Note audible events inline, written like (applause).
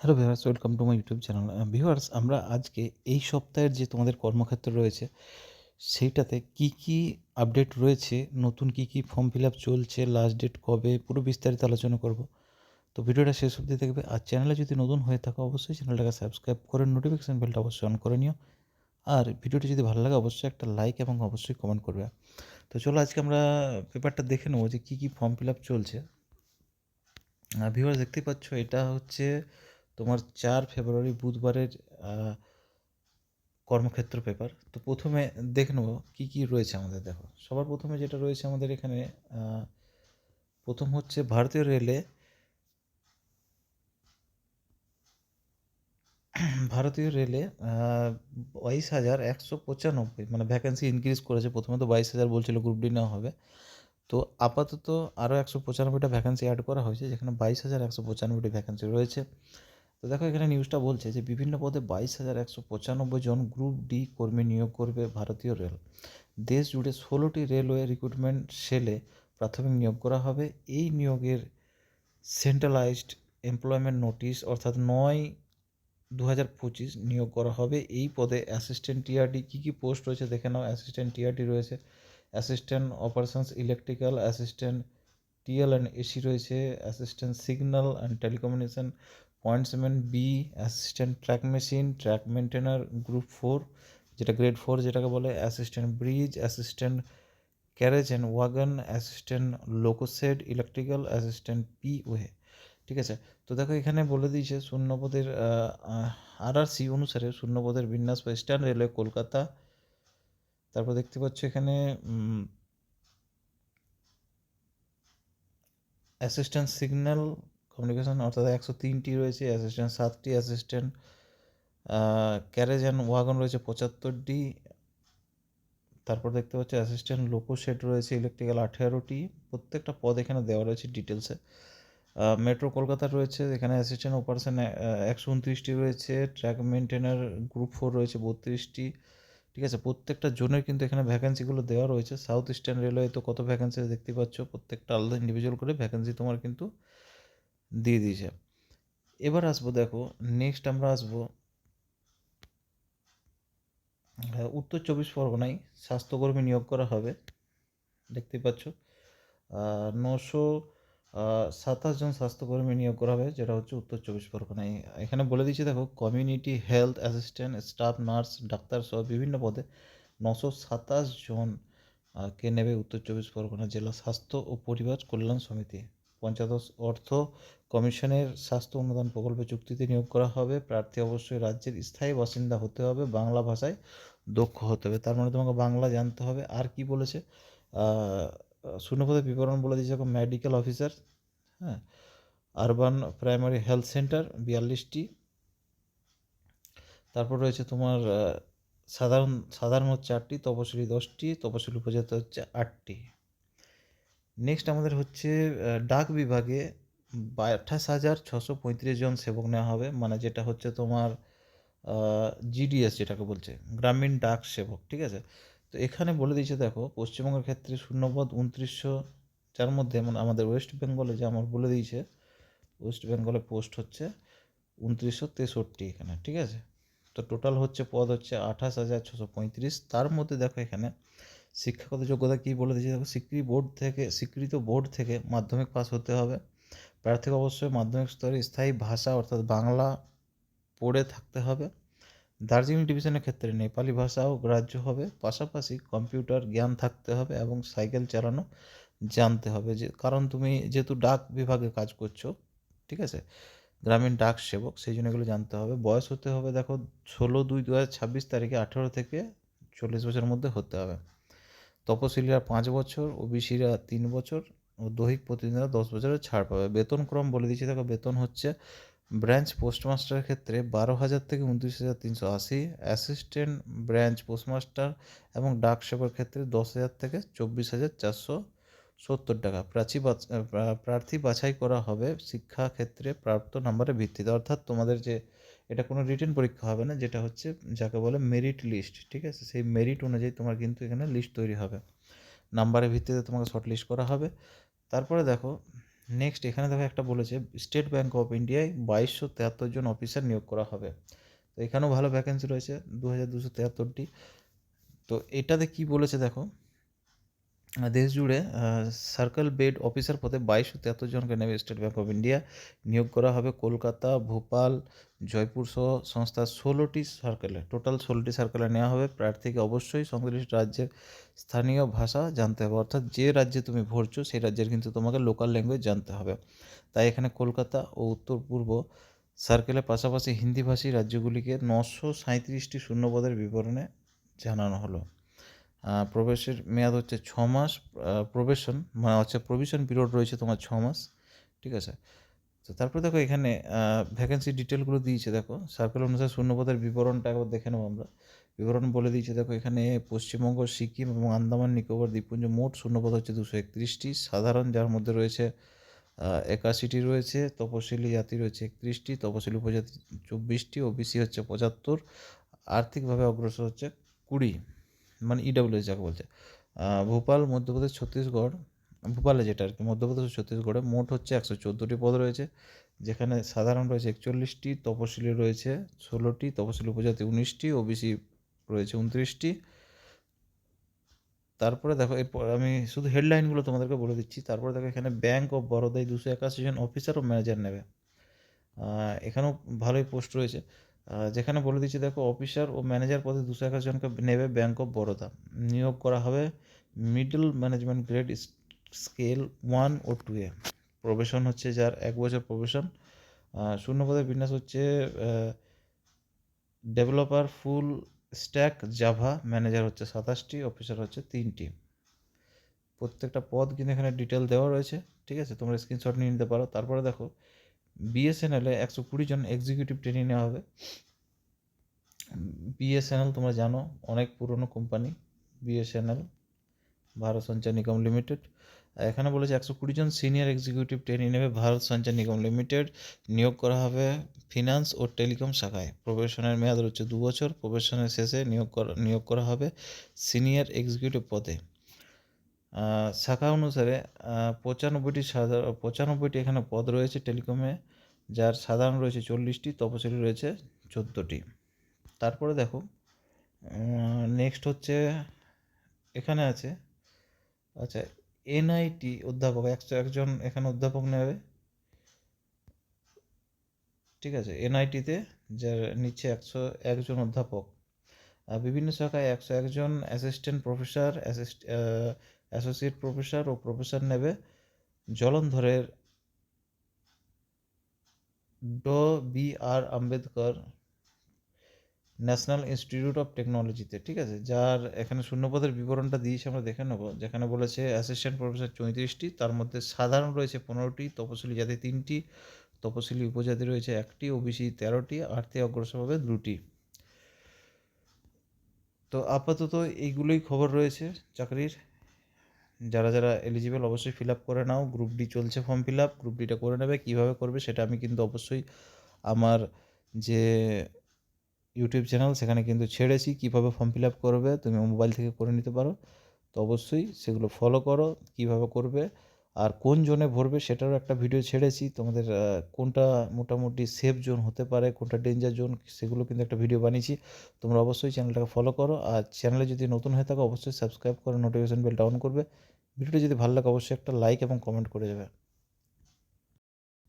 Hello viewers welcome to my YouTube channel viewers আমরা আজকে এই সপ্তাহের যে তোমাদের কর্মক্ষেত্র রয়েছে, সেইটাতে কি কি আপডেট রয়েছে, নতুন কি কি ফর্ম ফিল আপ চলছে লাস্ট ডেট কবে, পুরো বিস্তারিত আলোচনা করব। তো ভিডিওটা শেষ অবধি দেখবে, আর চ্যানেলে যদি নতুন হয়ে থাকো, অবশ্যই চ্যানেলটাকে সাবস্ক্রাইব করে নোটিফিকেশান বেলটা অবশ্যই অন করে নিও। আর ভিডিওটি যদি ভালো লাগে, অবশ্যই একটা লাইক এবং অবশ্যই কমেন্ট করবে। তো চলো আজকে আমরা পেপারটা দেখে নেব যে কী কী ফর্ম ফিল আপ চলছে। ভিউয়ার্স দেখতেই পাচ্ছ, এটা হচ্ছে তোমার চার ফেব্রুয়ারি বুধবারের কর্মক্ষেত্র পেপার তো প্রথমে দেখে নেব কী কী রয়েছে আমাদের দেখো। সবার প্রথমে যেটা রয়েছে আমাদের এখানে প্রথম হচ্ছে ভারতীয় রেলে (clears throat) ভারতীয় রেলে বাইশ হাজার একশো পঁচানব্বই মানে ভ্যাকেন্সি ইনক্রিজ করেছে। প্রথমে তো বাইশ হাজার বলছিল গ্রুপ ডি নেওয়া হবে। তো আপাতত আরও একশো পঁচানব্বইটা ভ্যাকেন্সি অ্যাড করা হয়েছে, যেখানে বাইশ হাজার একশো পঁচানব্বইটি ভ্যাকেন্সি রয়েছে। তো দেখো এখানে নিউজটা বলছে যে বিভিন্ন পদে বাইশ হাজার একশো পঁচানব্বই জন গ্রুপ ডি কর্মী নিয়োগ করবে ভারতীয় রেল। দেশ জুড়ে ষোলোটি রেলওয়ে রিক্রুটমেন্ট সেলে প্রাথমিক নিয়োগ করা হবে। এই নিয়োগের সেন্ট্রালাইজড এমপ্লয়মেন্ট নোটিশ অর্থাৎ নয় দু হাজার পঁচিশ নিয়োগ করা হবে। এই পদে অ্যাসিস্ট্যান্ট টিআরডি কী কী পোস্ট রয়েছে দেখে নাও। অ্যাসিস্ট্যান্ট টিআরডি রয়েছে assistant operations electrical assistant TL and AC রয়েছে assistant signal and telecommunication pointsman B assistant track machine track maintainer group four যেটা গ্রেড ফোর যেটাকে বলে assistant bridge assistant carriage and wagon assistant loco shed electrical assistant P way ঠিক আছে? তো দেখো এখানে বলে দিয়েছে শূন্যপদের আর সি অনুসারে শূন্যপদের বিন্যাস বা ওয়েস্টার্ন রেলওয়ে কলকাতা, তারপর দেখতে পাচ্ছ এখানে অ্যাসিস্ট্যান্ট সিগন্যাল কমিউনিকেশন অর্থাৎ একশো তিনটি রয়েছে অ্যাসিস্ট্যান্ট সাতটি অ্যাসিস্ট্যান্ট ক্যারেজ অ্যান্ড ওয়াগন রয়েছে পঁচাত্তরটি। তারপর দেখতে পাচ্ছি অ্যাসিস্ট্যান্ট লোকো সেট রয়েছে ইলেকট্রিক্যাল আঠেরোটি। প্রত্যেকটা পদ এখানে দেওয়া রয়েছে ডিটেলসে মেট্রো কলকাতার রয়েছে, এখানে অ্যাসিস্ট্যান্ট অপারেশন একশো উনত্রিশটি রয়েছে। ট্র্যাক মেনটেনার গ্রুপ ফোর রয়েছে বত্রিশটি। ঠিক আছে, প্রত্যেকটা জোনের কিন্তু এখানে ভ্যাকেন্সিগুলো দেওয়া রয়েছে। সাউথ ইস্টার্ন রেলওয়ে তো কত ভ্যাকেন্সি দেখতে পাচ্ছ? প্রত্যেকটা আলাদা ইন্ডিভিজুয়াল করে ভ্যাকেন্সি তোমার কিন্তু দিয়ে দিয়েছে। এবার আসব, দেখো নেক্সট আমরা আসব উত্তর চব্বিশ পরগনায় স্বাস্থ্যকর্মী নিয়োগ করা হবে, দেখতে পাচ্ছ। নশো সাতাশ জন স্বাস্থ্যকর্মী নিয়োগ করা হবে, যেটা হচ্ছে উত্তর চব্বিশ পরগনায়। এখানে বলে দিচ্ছি দেখো community health assistant staff nurse doctor সহ বিভিন্ন পদে নশো সাতাশ জন কে নেবে উত্তর চব্বিশ পরগনা জেলা স্বাস্থ্য ও পরিবার কল্যাণ সমিতি। পঞ্চায়েত অর্থ কমিশনের স্বাস্থ্য অনুদান প্রকল্পে চুক্তিতে নিয়োগ করা হবে। প্রার্থী অবশ্যই রাজ্যের স্থায়ী বাসিন্দা হতে হবে, বাংলা ভাষায় দক্ষ হতে হবে। তার মানে তোমাকে বাংলা জানতে হবে। আর কি বলেছে? শূন্যপদের বিবরণ বলে দিয়েছে এখন মেডিকেল অফিসার হ্যাঁ? আরবান প্রাইমারি হেলথ সেন্টার বিয়াল্লিশটি। তারপর রয়েছে তোমার সাধারণ সাধারণ হচ্ছে আটটি, তপশিলি দশটি, তপশিলি উপজাতি হচ্ছে আটটি। নেক্সট আমাদের হচ্ছে ডাক বিভাগে আঠাশ হাজার ছশো পঁয়ত্রিশ জন সেবক নেওয়া হবে। মানে যেটা হচ্ছে তোমার জিডিএস যেটাকে বলছে, গ্রামীণ ডাক সেবক, ঠিক আছে? তো এখানে বলে দিয়েছে, দেখো, পশ্চিমবঙ্গের ক্ষেত্রে শূন্যপদ উনত্রিশশো যার মধ্যে মানে আমাদের ওয়েস্ট বেঙ্গলে যে আমার বলে দিয়েছে ওয়েস্ট বেঙ্গলে পোস্ট হচ্ছে উনত্রিশশো তেষট্টি এখানে, ঠিক আছে? তো টোটাল হচ্ছে পদ হচ্ছে আঠাশ হাজার ছশো পঁয়ত্রিশ। তার মধ্যে দেখো এখানে শিক্ষাগত যোগ্যতা কী বলে দিয়েছে? দেখো স্বীকৃতি বোর্ড থেকে, স্বীকৃত বোর্ড থেকে মাধ্যমিক পাস হতে হবে। প্রার্থীকে অবশ্যই মাধ্যমিক স্তরে স্থায়ী ভাষা, অর্থাৎ বাংলা পড়ে থাকতে হবে। দার্জিলিং ডিভিশনের ক্ষেত্রে নেপালি ভাষাও গ্রাহ্য হবে। পাশাপাশি কম্পিউটার জ্ঞান থাকতে হবে এবং সাইকেল চালানো জানতে হবে। যে, কারণ তুমি যেহেতু ডাক বিভাগে কাজ করছ, ঠিক আছে? গ্রামীণ ডাক সেবক, সেই জন্য এগুলো জানতে হবে। বয়স হতে হবে, দেখো, ষোলো দুই দু হাজার ছাব্বিশ তারিখে আঠেরো থেকে চল্লিশ বছরের মধ্যে হতে হবে। তপশিলীরা পাঁচ বছর, ওবিসিরা তিন বছর ও দৈহিক প্রতিনিধিরা দশ বছরের ছাড় পাবে। বেতন ক্রম বলে দিচ্ছি দেখো, বেতন হচ্ছে ব্রাঞ্চ পোস্টমাস্টারের ক্ষেত্রে বারো হাজার থেকে উনত্রিশ হাজার তিনশো আশি, অ্যাসিস্ট্যান্ট ব্রাঞ্চ পোস্টমাস্টার এবং ডাক সেবার ক্ষেত্রে দশ হাজার থেকে চব্বিশ হাজার চারশো সত্তর টাকা। প্রাচী প্রার্থী বাছাই করা হবে শিক্ষা ক্ষেত্রে প্রাপ্ত নাম্বারের ভিত্তিতে। অর্থাৎ তোমাদের যে, এটা কোনো রিটেন পরীক্ষা হবে না, যেটা হচ্ছে যাকে বলে মেরিট লিস্ট ঠিক আছে? সেই মেরিট অনুযায়ী তোমার কিন্তু এখানে লিস্ট তৈরি হবে। নাম্বারের ভিত্তিতে তোমাকে শর্ট লিস্ট করা হবে। তারপরে দেখো নেক্সট এখানে দেখো একটা বলেছে স্টেট ব্যাঙ্ক অফ ইন্ডিয়ায় বাইশশো তেহাত্তর জন অফিসার নিয়োগ করা হবে। তো এখানেও ভালো ভ্যাকেন্সি রয়েছে দু হাজার দুশো তেহাত্তরটি। তো এটাতে কি বলেছে দেখো দেশ জুড়ে সার্কেল বেড অফিসার পদে বাইশশো তেহাত্তর জনকে নেবে স্টেট ব্যাঙ্ক অফ ইন্ডিয়া নিয়োগ করা হবে কলকাতা, ভোপাল, জয়পুর সহ সংস্থার ষোলোটি সার্কেলে টোটাল ষোলোটি সার্কেলে নেওয়া হবে। প্রার্থীকে অবশ্যই সংশ্লিষ্ট রাজ্যের স্থানীয় ভাষা জানতে হবে। অর্থাৎ যে রাজ্যে তুমি ভরছো, সেই রাজ্যের কিন্তু তোমাকে লোকাল ল্যাঙ্গুয়েজ জানতে হবে। তাই এখানে কলকাতা ও উত্তর পূর্ব সার্কেলের পাশাপাশি হিন্দিভাষী রাজ্যগুলিকে নশো সাঁত্রিশটি শূন্যপদের বিবরণে জানানো হলো। প্রবেশের মেয়াদ হচ্ছে ছ মাস প্রবেশন মানে হচ্ছে প্রভিশন পিরিয়ড রয়েছে তোমার ছ মাস, ঠিক আছে? তো তারপরে দেখো এখানে ভ্যাকেন্সি ডিটেলগুলো দিয়েছে, দেখো। সার্কেল অনুসারে শূন্যপদের বিবরণটা একবার দেখে নেব আমরা। বিবরণ বলে দিয়েছে, দেখো এখানে পশ্চিমবঙ্গ, সিকিম এবং আন্দামান, নিকোবর, দ্বীপপুঞ্জ মোট শূন্যপদ হচ্ছে দুশো একত্রিশটি। সাধারণ যার মধ্যে রয়েছে একাশিটি রয়েছে, তপশিলি জাতি রয়েছে একত্রিশটি, তপশিলি উপজাতি চব্বিশটি, ওবিসি হচ্ছে পঁচাত্তর, আর্থিকভাবে অগ্রসর হচ্ছে কুড়ি। মানে ইডাব্লিউএস যাকে বলছে। ভোপাল, মধ্যপ্রদেশ, ছত্তিশগড়। ভোপালে যেটা আর কি, মধ্যপ্রদেশ ও ছত্তিশগড়ে মোট হচ্ছে একশো চোদ্দোটি পদ রয়েছে, যেখানে সাধারণ রয়েছে একচল্লিশটি, তপশিলি রয়েছে ষোলোটি, তপশিলি উপজাতি উনিশটি, ওবিসি রয়েছে উনত্রিশটি। তারপরে দেখো, এরপর আমি শুধু হেডলাইনগুলো তোমাদেরকে বলে দিচ্ছি। তারপরে দেখো, এখানে ব্যাঙ্ক অফ বরোদায় দুশো একাশি জন অফিসার ও ম্যানেজার নেবে। এখানেও ভালোই পোস্ট রয়েছে। যেখানে বলে দিচ্ছি, দেখো অফিসার ও ম্যানেজার পদে দুশো একাশি জনকে নেবে ব্যাঙ্ক অফ বরোদা নিয়োগ করা হবে middle management grade scale one ও টু এ। প্রবেশন হচ্ছে যার এক বছর প্রবেশন শূন্য পদের বিন্যাস হচ্ছে developer full stack Java manager হচ্ছে সাতাশটি অফিসার হচ্ছে তিনটি। প্রত্যেকটা পদ কিন্তু এখানে ডিটেল দেওয়া রয়েছে, ঠিক আছে? তোমরা স্ক্রিনশট নিয়ে নিতে পারো। তারপরে দেখো বিএসএনএলে একশো কুড়ি জন এক্সিকিউটিভ ট্রেনিং নেওয়া হবে। বিএসএনএল তোমরা জানো, অনেক পুরনো কোম্পানি বিএসএনএল ভারত সঞ্চার নিগম লিমিটেড এখানে বলেছে একশো কুড়ি জন সিনিয়র এক্সিকিউটিভ ট্রেনিং নেবে, ভারত সঞ্চার নিগম লিমিটেড নিয়োগ করা হবে ফিনান্স ও টেলিকম শাখায়। প্রবেশনের মেয়াদ রয়েছে দু বছর প্রবেশনের শেষে নিয়োগ করা নিয়োগ করা হবে সিনিয়র এক্সিকিউটিভ পদে। শাখা অনুসারে পঁচানব্বইটি সাধারণ, পঁচানব্বইটি এখানে পদ রয়েছে টেলিকমে, যার সাধারণ রয়েছে চল্লিশটি, তপশিলি রয়েছে চোদ্দোটি। তারপরে দেখো নেক্সট হচ্ছে, এখানে আছে আচ্ছা এনআইটি অধ্যাপক, একশো, একজন এখানে অধ্যাপক নেবে। ঠিক আছে এনআইটিতে যার নিচ্ছে একশো একজন অধ্যাপক। বিভিন্ন শাখায় একশো একজন অ্যাসিস্ট্যান্ট প্রফেসর অ্যাসোসিয়েট প্রফেসর ও প্রফেসর নেবে। জলন্ধরের ড B R Ambedkar national institute of টেকনোলজিতে, ঠিক আছে? যার এখানে শূন্যপদের বিবরণটা দিয়েছে, আমরা দেখে নেব। যেখানে বলেছে অ্যাসিস্ট্যান্ট প্রফেসর চৌত্রিশটি, তার মধ্যে সাধারণ রয়েছে পনেরোটি, তপশিলি জাতি তিনটি, তপশিলি উপজাতি রয়েছে একটি, ওবিসি তেরোটি আর্থিক অগ্রসর হবে দুটি। তো আপাতত এইগুলোই খবর রয়েছে চাকরির। যারা যারা এলিজিবল অবশ্যই ফিল আপ করে নাও। গ্রুপ ডি চলছে ফর্ম ফিল আপ গ্রুপ ডিটা করে নেবে। কীভাবে করবে সেটা আমি কিন্তু অবশ্যই আমার যে ইউটিউব চ্যানেল সেখানে কিন্তু ছেড়েছি। কীভাবে ফর্ম ফিল আপ করবে, তুমি মোবাইল থেকে করে নিতে পারো। তো অবশ্যই সেগুলো ফলো করো। কীভাবে করবে আর কোন জোনে ভরবে সেটারও একটা ভিডিও ছেড়েছি। তোমাদের কোনটা মোটামুটি সেফ জোন হতে পারে, কোনটা ডেঞ্জার জোন সেগুলো কিন্তু একটা ভিডিও বানিয়েছি। তোমরা অবশ্যই চ্যানেলটাকে ফলো করো। আর চ্যানেলে যদি নতুন হয়ে থাকো, অবশ্যই সাবস্ক্রাইব করে নোটিফিকেশন বেলটা অন করবে। ভিডিওটা যদি ভালো লাগে, অবশ্যই একটা লাইক এবং কমেন্ট করে যাবে।